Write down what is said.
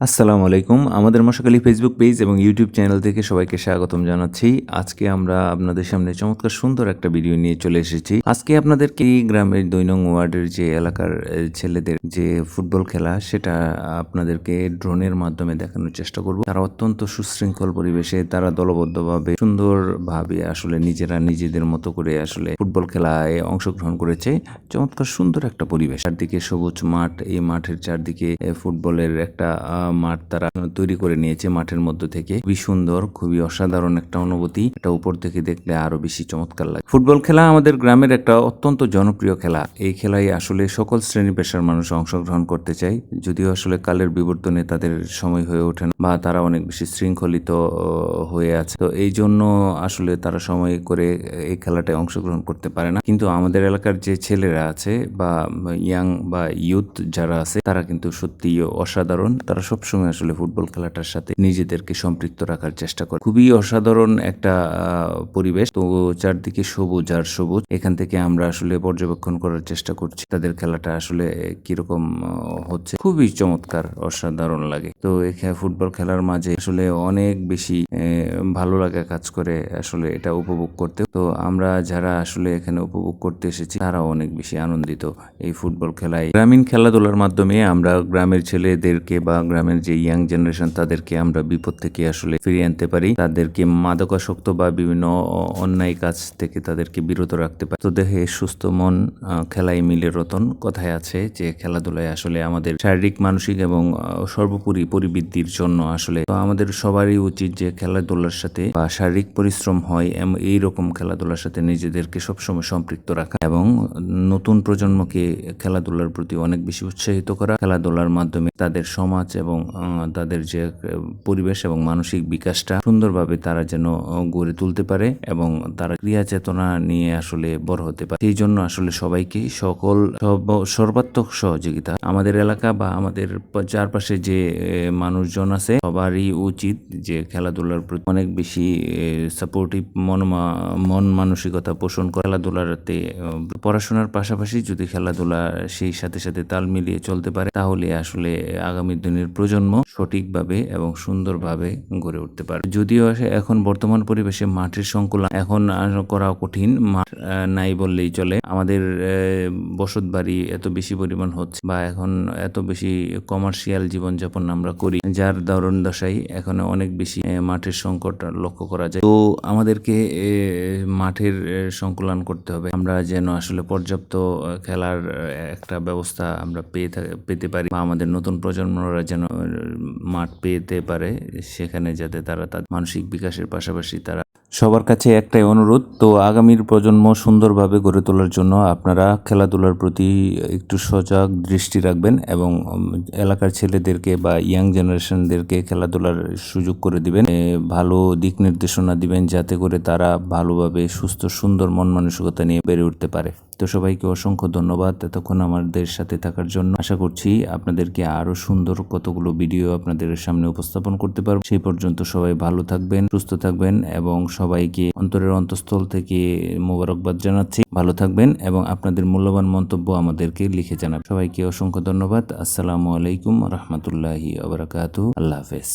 আসসালামু আলাইকুম। আমাদের মশাকালী ফেসবুক পেজ এবং ইউটিউব চ্যানেল থেকে সবাইকে স্বাগতম জানাচ্ছি। আজকে আমরা আপনাদের সামনে চমৎকার সুন্দর একটা ভিডিও নিয়ে চলে এসেছি। আজকে আপনাদেরকে এই গ্রামের দুই নং ওয়ার্ডের যে এলাকার ছেলেদের যে ফুটবল খেলা, সেটা আপনাদেরকে ড্রোনের মাধ্যমে দেখানোর চেষ্টা করব। তারা অত্যন্ত সুশৃঙ্খল পরিবেশে, তারা দলবদ্ধভাবে সুন্দরভাবে আসলে নিজেরা নিজেদের মতো করে আসলে ফুটবল খেলায় অংশগ্রহণ করেছে। চমৎকার সুন্দর একটা পরিবেশ। চারদিকে সবুজ মাঠ, এই মাঠের চারদিকে ফুটবলের একটা মাঠ তারা তৈরি করে নিয়েছে মাঠের মধ্য থেকে। খুবই সুন্দর, খুবই অসাধারণ একটা অনুভূতি। এটা উপর থেকে দেখলে আরও বেশি চমৎকার লাগে। ফুটবল খেলা আমাদের গ্রামের একটা অত্যন্ত জনপ্রিয় খেলা। এই খেলায় আসলে সকল শ্রেণি পেশার মানুষ অংশগ্রহণ করতে চায়। যদিও আসলে কালের বিবর্তনে তাদের সময় হয়ে ওঠে না বা তারা অনেক বেশি শৃঙ্খলিত হয়ে আছে। তো এই জন্য আসলে তারা সময় করে এই খেলাটায় অংশগ্রহণ করতে পারে না। কিন্তু আমাদের এলাকার যে ছেলেরা আছে বা ইয়াং বা ইউথ যারা আছে, তারা কিন্তু সত্যি অসাধারণ। তারা সবসময় আসলে ফুটবল খেলাটার সাথে নিজেদেরকে সম্পৃক্ত রাখার চেষ্টা করে। খুবই অসাধারণ একটা পরিবেশ। তো চারদিকে সবুজ আর সবুজ। এখান থেকে আমরা আসলে পর্যবেক্ষণ করার চেষ্টা করছি তাদের খেলাটা আসলে কীরকম হচ্ছে। খুবই চমৎকার, অসাধারণ লাগে। তো এখানে ফুটবল খেলার মাঝে আসলে অনেক বেশি ভালো লাগা কাজ করে আসলে এটা উপভোগ করতে। তো আমরা যারা আসলে এখানে উপভোগ করতে এসেছি, তারাও অনেক বেশি আনন্দিত এই ফুটবল খেলায়। গ্রামীণ খেলাধুলার মাধ্যমে আমরা গ্রামের ছেলেদেরকে বা গ্রামের যে ইয়াং জেনারেশন তাদেরকে আমরা বিপদ থেকে আসলে ফিরিয়ে আনতে পারি, তাদেরকে মাদকাসক্ত বা বিভিন্ন অন্যায় কাজ থেকে তাদেরকে বিরত রাখতে পারি। তো দেহে সুস্থ মন খেলায় মিলে রতন কথায় আছে যে খেলাধুলায় আসলে আমাদের শারীরিক, মানসিক এবং সর্বোপরি পরিবৃদ্ধির জন্য আসলে তো আমাদের সবারই উচিত যে খেলাধুলার সাথে বা শারীরিক পরিশ্রম হয় এম- এইরকম খেলাধুলার সাথে নিজেদেরকে সবসময় সম্পৃক্ত রাখা এবং নতুন প্রজন্মকে খেলাধুলার প্রতি অনেক বেশি উৎসাহিত করা। খেলাধুলার মাধ্যমে তাদের সমাজ এবং আহ, তাদের যে পরিবেশ এবং মানসিক বিকাশটা সুন্দরভাবে তারা যেন গড়ে তুলতে পারে এবং তারা ক্রিয়া চেতনা নিয়ে আসলে বড় হতে পারে। সেই জন্য আসলে সবাইকে সকল সর্বাত্মক সহযোগিতা আমাদের এলাকা বা আমাদের চারপাশে যে মানুষজন আছে সবারই উচিত যে খেলাধুলার প্রতি অনেক বেশি সাপোর্টিভ মন মন মানসিকতা পোষণ খেলাধুলাতে পড়াশোনার পাশাপাশি যদি খেলাধুলা সেই সাথে সাথে তাল মিলিয়ে চলতে পারে তাহলে আসলে আগামী দিনের প্রজন্ম সঠিকভাবে এবং সুন্দরভাবে গড়ে উঠতে পারে। যদিও এখন বর্তমান পরিবেশে মাঠের সংকুলন এখন করা কঠিন, মাঠ নাই বললেই চলে। আমাদের বসত বাড়ি এত বেশি পরিমাণ হচ্ছে বা এখন এত বেশি কমার্শিয়াল জীবনযাপন আমরা করি, যার দারুণ দশাই এখন অনেক বেশি মাঠের সংকট লক্ষ্য করা যায়। তো আমাদেরকে মাঠের সংকুলন করতে হবে। আমরা যেন আসলে পর্যাপ্ত খেলার একটা ব্যবস্থা আমরা পেয়ে পেতে পারি বা আমাদের নতুন প্রজন্মরা যেন মাঠ পেতে পারে সেখানে যাতে তারা তাদের মানসিক বিকাশের পাশাপাশি তারা সবার কাছে একটাই অনুরোধ, তো আগামীর প্রজন্ম সুন্দরভাবে গড়ে তোলার জন্য আপনারা খেলাধুলার প্রতি একটু সজাগ দৃষ্টি রাখবেন এবং এলাকার ছেলেদেরকে বা ইয়াং জেনারেশনদেরকে খেলাধুলার সুযোগ করে দিবেন। ভালো দিক নির্দেশনা দিবেন যাতে করে তারা ভালোভাবে সুস্থ, সুন্দর মন মানসিকতা নিয়ে বেড়ে উঠতে পারে। তো সবাইকে অসংখ্য ধন্যবাদ এতক্ষণ আমাদের সাথে থাকার জন্য। আশা করছি আপনাদেরকে আরও সুন্দর কতগুলো ভিডিও আপনাদের সামনে উপস্থাপন করতে পারব। সেই পর্যন্ত সবাই ভালো থাকবেন, সুস্থ থাকবেন এবং সবাইকে অন্তরের অন্তঃস্থল থেকে মোবারকবাদ জানাচ্ছি। ভালো থাকবেন এবং আপনাদের মূল্যবান মন্তব্য আমাদেরকে লিখে জানাবেন। সবাইকে অসংখ্য ধন্যবাদ। আসসালামু আলাইকুম রহমতুল্লাহি আবরাকাতু আল্লাহ হাফেজ।